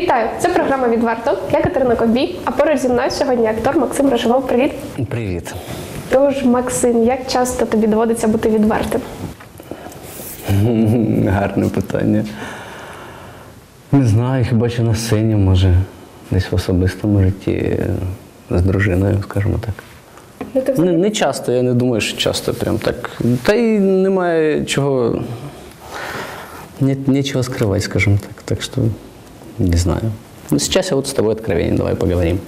Вітаю! Це програма Відверто. Я Катерина Ковбій, а поруч зі мною сьогодні актор Максим Рожимов. Привіт. Привіт. Тож, Максим, як часто тобі доводиться бути відвертим? Гарне питання. Не знаю, хіба що на сцені, може, десь в особистому житті е, з дружиною, скажімо так. Ну, ти Не, взагалі- не часто, я не думаю, що часто прям так. Та й немає чого. Нет, нечего скрывать, скажем так. Так что не знаю. Ну, сейчас я вот с тобой откровенен, давай поговорим.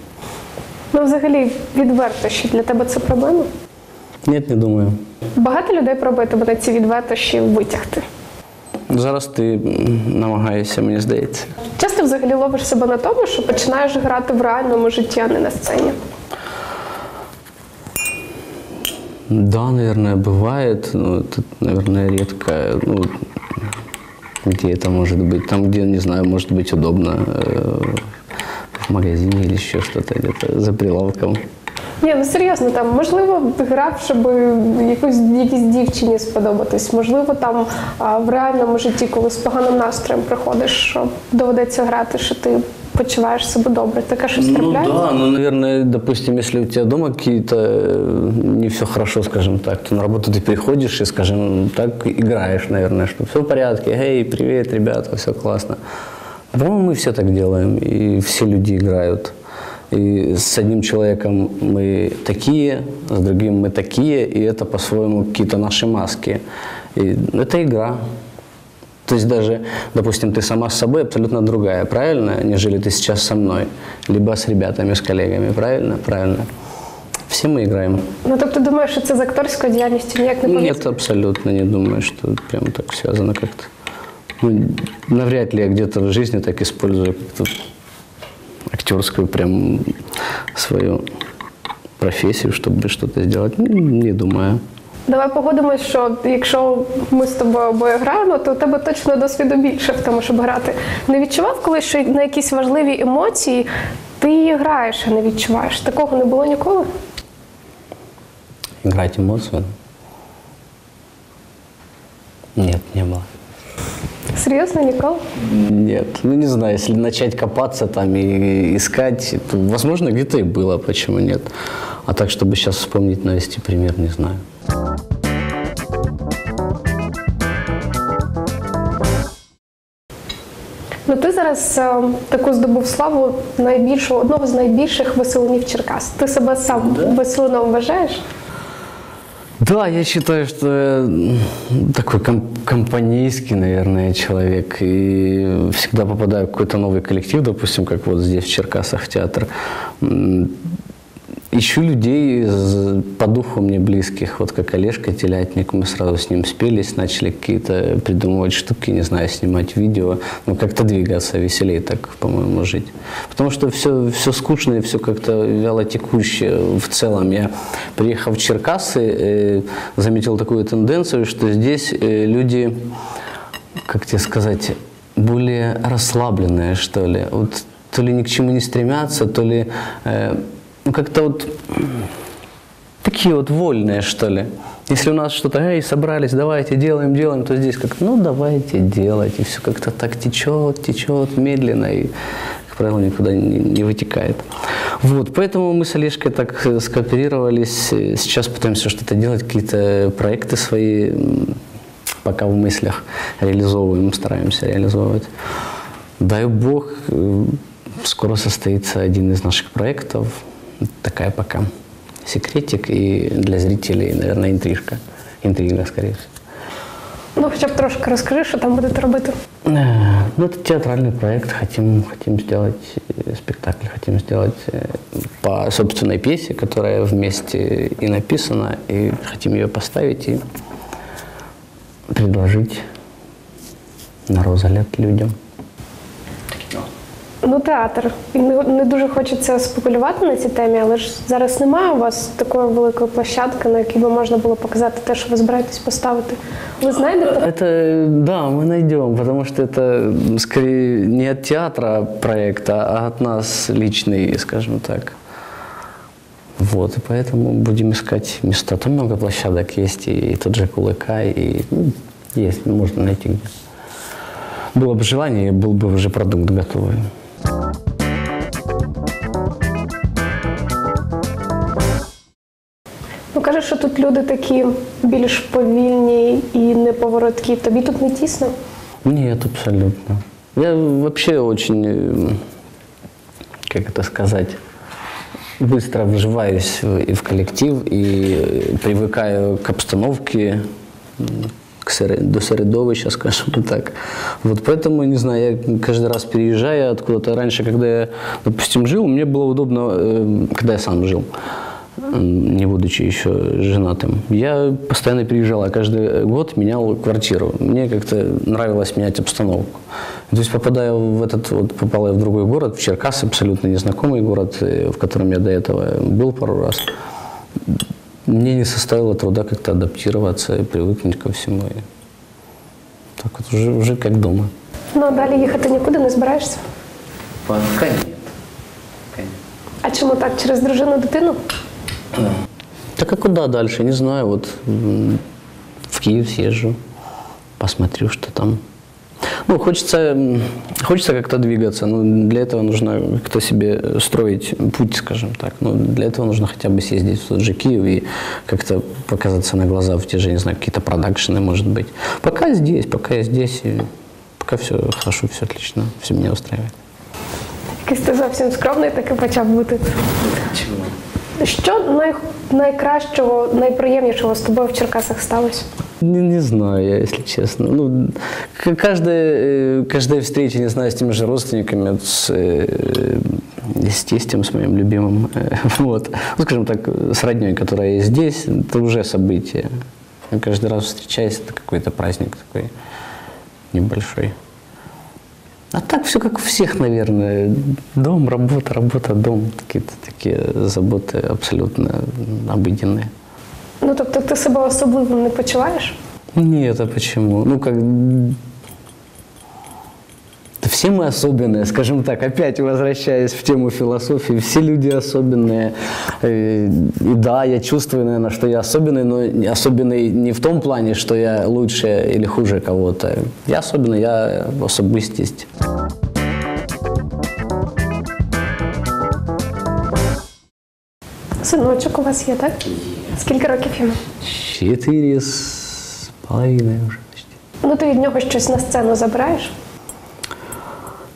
ну, взагалі, відвертощі для тебе це проблема? Нет, не думаю. Багато людей пробує тебе на ці відвертощі витягти. Зараз ти намагаєшся, мені здається. Часто взагалі ловиш себе на тому, що починаєш грати в реальному житті, а не на сцені. Да, наверное, бывает, но это, наверное, редко. Ну, где это может быть? Там, где, не знаю, может быть удобно. э, В магазине или еще что-то, где-то за прилавком. Ні, ну серйозно, там можливо грав, щоб якусь якійсь дівчині сподобатись. Можливо, там а, в реальному житті, коли з поганим настроєм приходиш, що доведеться грати, що ти почуваєш себе добре. Таке щось Ну трапляється? да, ну, наверное, допустим, если у тебя дома какие-то э, не все хорошо, скажем так, то на работу ты приходишь и, скажем так, играешь, наверное, что все в порядке, эй, привет, ребята, все классно. По-моему, мы все так делаем, и все люди играют. И с одним человеком мы такие, с другим мы такие, и это по-своему какие-то наши маски. И это игра. То есть даже, допустим, ты сама с собой абсолютно другая, правильно, нежели ты сейчас со мной, либо с ребятами, с коллегами, правильно? Правильно. Все мы играем. Ну тобто думаєш, що це з акторською діяльністю ніяк не пов'язано? Нет, абсолютно не думаю, что прям так связано как-то. Ну, навряд ли я где-то в жизни так использую как-то актерскую прям свою профессию, чтобы что-то сделать. Ну, Не думаю. Давай погодимось, що якщо ми з тобою обоє граємо, то у тебе точно досвіду більше в тому, щоб грати. Не відчував колись, що на якісь важливі емоції ти граєш, а не відчуваєш? Такого не було ніколи? Играть эмоцию? Нет, не было. Серйозно, ніколи? Нет, ну не знаю, если начать копаться там и искать, то, возможно, где-то и было, почему нет. А так, чтобы сейчас вспомнить, навести пример, не знаю. ти зараз е, таку здобув славу найбільшого, одного з найбільших веселунів Черкас. Ти себе сам веселуном вважаєш? Да, я считаю, что я м, такой ком- компанейский, наверное, человек. И всегда попадаю в какой-то новый коллектив, допустим, как вот здесь в Черкасах театр. Ищу людей по духу мне близких, вот как Олежка Телятник, мы сразу с ним спелись, начали какие-то придумывать штуки, не знаю, снимать видео, ну как-то двигаться, веселее так, по-моему, жить. Потому что все, все скучно и все как-то вяло текущее в целом. Я, приехав в Черкасы, э, заметил такую тенденцию, что здесь э, люди, как тебе сказать, более расслабленные, что ли. Вот то ли ни к чему не стремятся, то ли э, ну, как-то вот такие вот вольные, что ли. Если у нас что-то, эй, собрались, давайте, делаем, делаем, то здесь как-то, ну, давайте делать, и все как-то так течет, течет медленно, и, как правило, никуда не, не вытекает. Вот, поэтому мы с Олежкой так э, скооперировались, э, сейчас пытаемся что-то делать, какие-то проекты свои, пока в мыслях реализовываем, стараемся реализовывать. Дай бог, э, скоро состоится один из наших проектов. Такая пока секретик и для зрителей, наверное, интрижка. Интрига, скорее всего. Ну, хоча б трошки розкажи, що там будете робити. Э, Ну, это театральный проект. Хотим, хотим сделать э, спектакль, хотим сделать э, по собственной пьесе, которая вместе и написана, и хотим ее поставить и предложить на розгляд людям. Ну, театр. І не, не дуже хочеться спекулювати на цій темі, але ж зараз немає у вас такої великої площадки, на якій би можна було показати те, що ви збираєтесь поставити. Ви знайдете? Это, да, мы найдем, потому что это м, скорее не от театра проекта, а от нас личный, скажем так. Вот, и поэтому будем искать места. Там много площадок есть, и, и тот же Кулыка, и ну, есть, можно найти где. Было бы желание, был бы уже продукт готовый. Ну кажеш, що тут люди такі більш повільні і неповороткі. Тобі тут не тісно? Нет, абсолютно. Я вообще очень, э, как это сказать, быстро вживаюсь в- и в коллектив, и э, привыкаю к обстановке, м, к сере- До середовища, скажем так. Вот поэтому, не знаю, я каждый раз переезжая откуда-то. Раньше, когда я, допустим, жил, мне было удобно, э, когда я сам жил не будучи еще женатым. Я постоянно переезжал, а каждый год менял квартиру. Мне как-то нравилось менять обстановку. То есть попадая в этот, вот попал я в другой город, в Черкас, абсолютно незнакомый город, э, в котором я до этого был пару раз Мне не составило труда как-то адаптироваться и привыкнуть ко всему. И так вот уже, уже как дома. Ну а далі їхати нікуди не збираєшся. Пока нет. А чому так? Через дружину дитину? Так а куда дальше? Не знаю. Вот м, в Киев съезжу, посмотрю, что там. Ну, хочется, м, хочется как-то двигаться, но для этого нужно как-то себе строить путь, скажем так. Ну, для этого нужно хотя бы съездить в тот же Киев и как-то показаться на глаза в те же, не знаю, какие-то продакшены, может быть. Пока здесь, пока я здесь, и пока все хорошо, все отлично, все меня устраивает. Якийсь ти зовсім скромний, таки почав бути. Чего? Що най... найкращого, найприємнішого з тобою в Черкасах сталося? Не, не знаю я, если честно. Ну, каждая, э, каждая встреча, не знаю, с теми же родственниками, с, э, с тестем, с моим любимым, э, вот, ну, скажем так, с родней, которая есть здесь, это уже событие. Каждый раз встречаясь, это какой-то праздник такой небольшой. А так все как у всех, наверное. Дом, работа, работа, дом. Какие-то такие заботы абсолютно обыденные. Ну тобто ти себе особливим не почуваєш? Нет, а почему? Ну, как... Да Все мы особенные, скажем так, опять возвращаясь в тему философии, все люди особенные. Э, И да, я чувствую, наверное, что я особенный, но не- особенный не в том плане, что я лучше или хуже кого-то. Я особенный, я особистість. Синочок у вас є, так? Скільки років йому? Четыре с половиной уже почти. Ну ти від нього щось на сцену забираєш?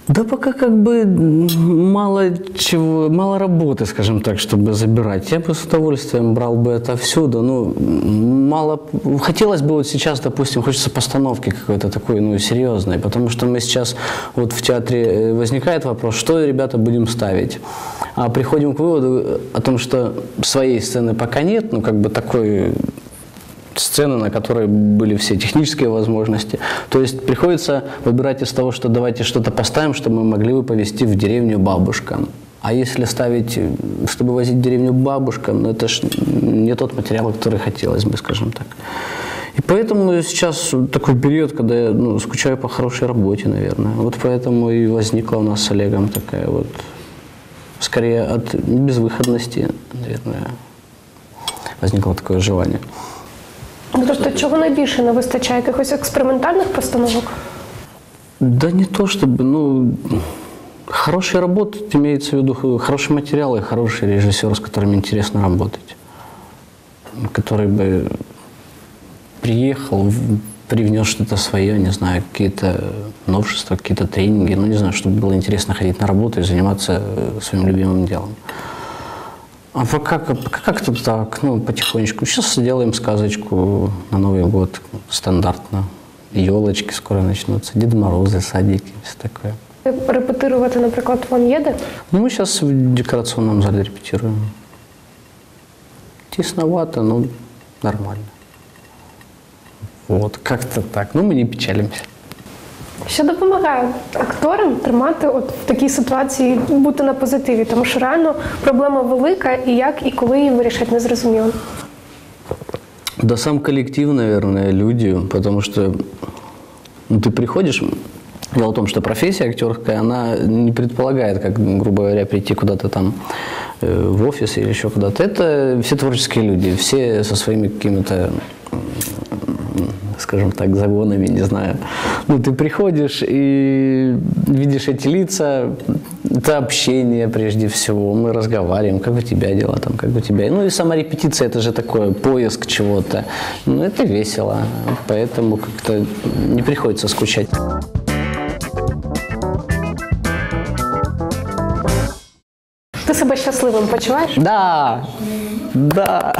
Да пока как бы мало чего, мало работы, скажем так, чтобы забирать. Я бы с удовольствием брал бы это всюду. Ну, мало... Хотелось бы вот сейчас, допустим, хочется постановки какой-то такой, ну, серьезной, потому что мы сейчас вот в театре э, возникает вопрос, что, ребята, будем ставить. А приходим к выводу о том, что своей сцены пока нет, ну, как бы такой сцены, на которой были все технические возможности. То есть приходится выбирать из того, что давайте что-то поставим, что мы могли бы повезти в деревню бабушкам. А если ставить, чтобы возить в деревню бабушкам, ну это ж не тот материал, который хотелось бы, скажем так. И поэтому сейчас такой период, когда я ну, скучаю по хорошей работе, наверное. Вот поэтому и возникла у нас с Олегом такая вот, скорее от безвыходности, наверное, возникло такое желание. Ну тобто, чого найбільше не вистачає? Якихось експериментальних постановок? Да не то чтобы, ну, хорошая работа, имеется в виду хороший материал и хороший режиссер, с которым интересно работать. Который бы приехал, привнес что-то свое, не знаю, какие-то новшества, какие-то тренинги, ну, не знаю, чтобы было интересно ходить на работу и заниматься э, своим любимым делом. А пока как- как-то так, ну, потихонечку. Сейчас сделаем сказочку на Новый год, стандартно. Елочки скоро начнутся, Дед Морозы, садики, все такое. Репетирувати, наприклад, вам є де? Ну, мы сейчас в декорационном зале репетируем. Тесновато, но нормально. Вот, как-то так. Ну, мы не печалимся. Що допомагає акторам тримати от в такій ситуації бути на позитиві? Тому що реально проблема велика, і як і коли її вирішать, не зрозуміло. Да сам коллектив, наверное, люди, потому что ну, ты приходишь, дело в том, что профессия актерская, она не предполагает, как, грубо говоря, прийти куда-то там э, в офис или еще куда-то. Это все творческие люди, все со своими какими-то м, скажем так, загонами, не знаю. Ну, ты приходишь и видишь эти лица, Это общение прежде всего. Мы разговариваем, как у тебя дела, там, как у тебя. Ну и сама репетиция, это же такое поиск чего-то. Ну это весело, поэтому как-то не приходится скучать. себе щасливим почуваєш? Да, да,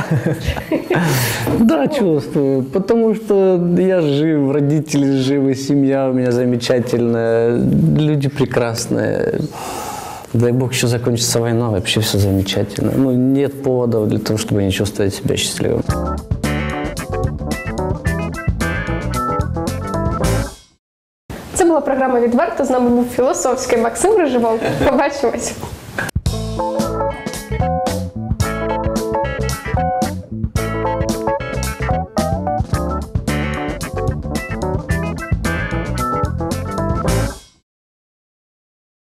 да, чувствую, потому что я жив, родители живы, семья у меня замечательная, люди прекрасные. Дай бог еще закончится война, вообще все замечательно. Ну, нет поводов для того, чтобы не чувствовать себя счастливым. Це була програма відверто. З нами був філософський Максим Рижевол. Побачимось.